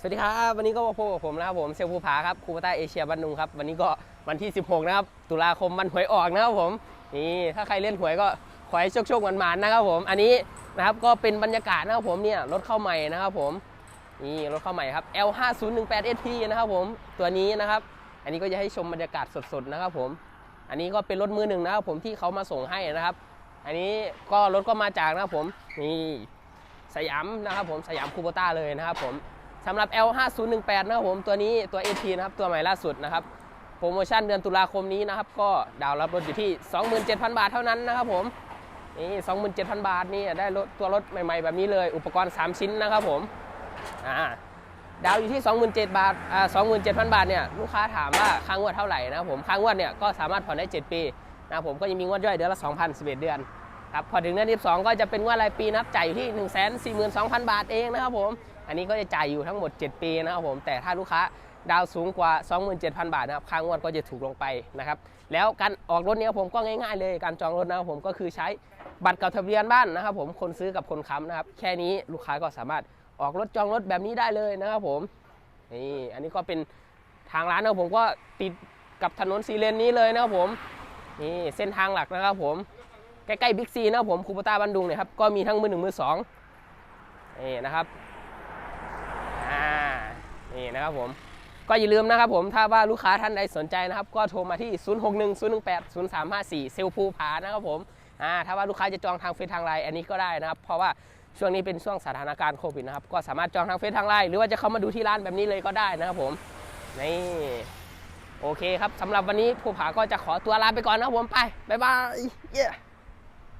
สวัสดีครับ วันนี้ก็มาพบกับผมนะครับผมเซลภูผาครับคูปต้าเอเชียบันดุงครับวันนี้ก็วันที่ 16 นะครับ ตุลาคมวันหวยออกนะครับผมนี่ถ้าใครเล่นหวยก็ขอให้โชคโชคๆหวานๆนะครับผมอันนี้นะครับก็เป็นบรรยากาศนะครับผมเนี่ยรถเข้าใหม่นะครับผมนี่รถเข้าใหม่ครับ L5018SP นะครับผมตัวนี้นะครับ อันนี้ก็จะให้ชมบรรยากาศสดๆนะครับผม อันนี้ก็เป็นรถมือหนึ่งนะครับผมที่เขามาส่งให้นะครับ อันนี้ก็รถก็มาจากนะครับผมนี่สยามนะครับผมสยามคูโบต้าเลยนะครับผม สำหรับ L5018 นะครับผมตัวนี้ตัว AT นะครับตัวใหม่ล่าสุดนะครับโปรโมชั่นเดือนตุลาคมนี้นะครับ ก็ดาวน์รับรถอยู่ที่ 27,000 บาทเท่านั้นนะครับผมนี่27,000 บาทนี่ได้รถตัวรถใหม่ๆ แบบนี้เลย อุปกรณ์ 3 ชิ้นนะครับผมอ่าดาวอยู่ที่ 27,000 บาทอ่า27,000 บาทเนี่ยลูกค้าถามว่าค่างวดเท่าไหร่นะครับผมค่างวดเนี่ยก็สามารถผ่อนได้ 7 ปีนะครับผมก็ยังมีงวดย่อยเดือนละ2,011 เดือน ครับพอถึงเดือนที่2ก็จะเป็นงวดรายปีนับจ่ายอยู่ที่ 1 4 2 0 0 0 บาทเองนะครับผม อันนี้ก็จะจ่ายอยู่ทั้งหมด 7 ปีนะครับผม แต่ถ้าลูกค้าดาวสูงกว่า 27,000 บาทนะครับค่างวดก็จะถูกลงไปนะครับ แล้วการออกรถเนี้ยผมก็ง่ายๆเลย การจองรถนะครับผมก็คือใช้บัตรกับทะเบียนบ้านนะครับผม คนซื้อกับคนค้ำนะครับ แค่นี้ลูกค้าก็สามารถออกรถจองรถแบบนี้ได้เลยนะครับผม นี่ อันนี้ก็เป็นทางร้านนะครับผมก็ติดกับถนนสีเลนนี้เลยนะครับผม นี่เส้นทางหลักนะครับผม ใกล้ๆบิ๊กซีนะครับผมคูปต้าบันดุงเนี่ยครับก็มีทั้งมือหนึ่งมือสองนี่นะครับอ่านี่นะครับผมก็อย่าลืมนะครับผมถ้าว่าลูกค้าท่านใดสนใจนะครับ ก็โทรมาที่ 061 018 0354 เซลภูผานะครับผมอ่าถ้าว่าลูกค้าจะจองทางเฟซทางไลน์อันนี้ก็ได้นะครับเพราะว่าช่วงนี้เป็นช่วงสถานการณ์โควิดนะครับก็สามารถจองทางเฟซทางไลน์หรือว่าจะเข้ามาดูที่ร้านแบบนี้เลยก็ได้นะครับผมนี่โอเคครับสำหรับวันนี้ภูผาก็จะขอตัวลาไปก่อนนะครับผมไปบ๊ายบายเย้